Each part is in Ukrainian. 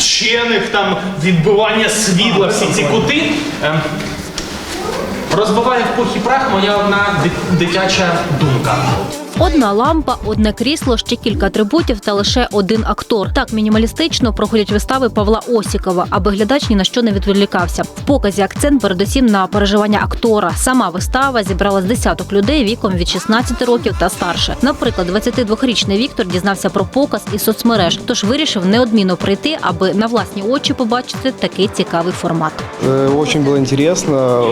вчених, там відбивання світла, всі ці кути. Ем, Розбиває в пух і прах моя одна дитяча думка. Одна лампа, одне крісло, ще кілька атрибутів та лише один актор. Так мінімалістично проходять вистави Павла Осікова, аби глядач ні на що не відволікався. В показі акцент передусім на переживання актора. Сама вистава зібрала з десяток людей віком від 16 років та старше. Наприклад, 22-річний Віктор дізнався про показ із соцмереж, тож вирішив неодмінно прийти, аби на власні очі побачити такий цікавий формат. Э, Очень было интересно.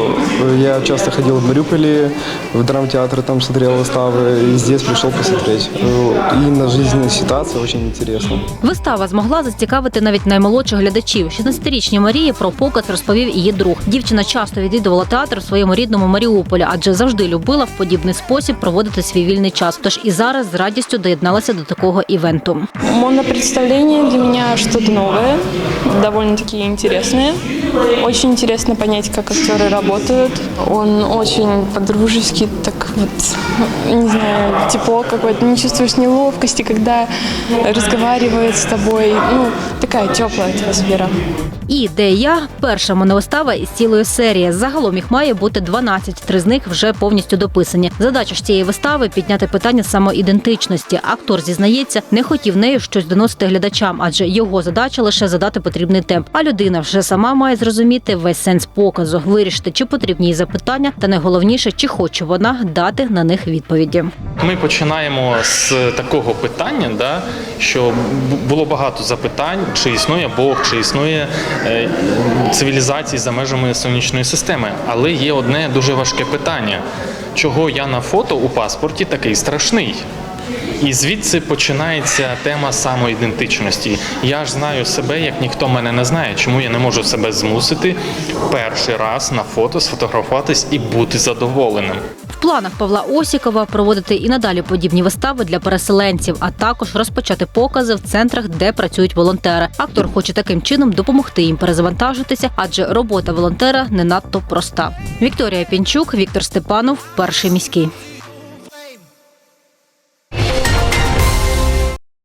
Я часто ходил в Мариуполе, в драмтеатр там смотрел выставы, и здесь пришел посмотреть. Э, Именно жизненная ситуация очень интересна. Вистава змогла зацікавити навіть наймолодших глядачів. 16-річній Марії про показ розповів її друг. Дівчина часто відвідувала театр в своєму рідному Маріуполі, адже завжди любила в подібний спосіб проводити свій вільний час. Тож і зараз з радістю доєдналася до такого івенту. Монопредставление для меня что-то новое, довольно-таки интересное. Очень интересно понять, как актеры работают. Он очень по-дружески, так вот, не знаю, тепло какое-то. Не чувствуешь неловкости, когда разговаривает с тобой. Ну, такая теплая атмосфера. І де я перша моновистава із цілої серії. Загалом їх має бути 12, Три з них вже повністю дописані. Задача ж цієї вистави підняти питання самоідентичності. Актор зізнається, не хотів нею щось доносити глядачам, адже його задача лише задати потрібний темп. А людина вже сама має зрозуміти весь сенс показу, вирішити, чи потрібні їй запитання, та найголовніше, чи хоче вона дати на них відповіді. Ми починаємо з такого питання, да, що було багато запитань, чи існує Бог, чи існує е, цивілізації за межами сонячної системи. Але є одне дуже важке питання: чого я на фото у паспорті такий страшний? І звідси починається тема самоідентичності. Я ж знаю себе, як ніхто мене не знає, чому я не можу себе змусити перший раз на фото сфотографуватись і бути задоволеним. В планах Павла Осікова проводити і надалі подібні вистави для переселенців, а також розпочати покази в центрах, де працюють волонтери. Актор хоче таким чином допомогти їм перезавантажитися, адже робота волонтера не надто проста. Вікторія Пінчук, Віктор Степанов, перший міський.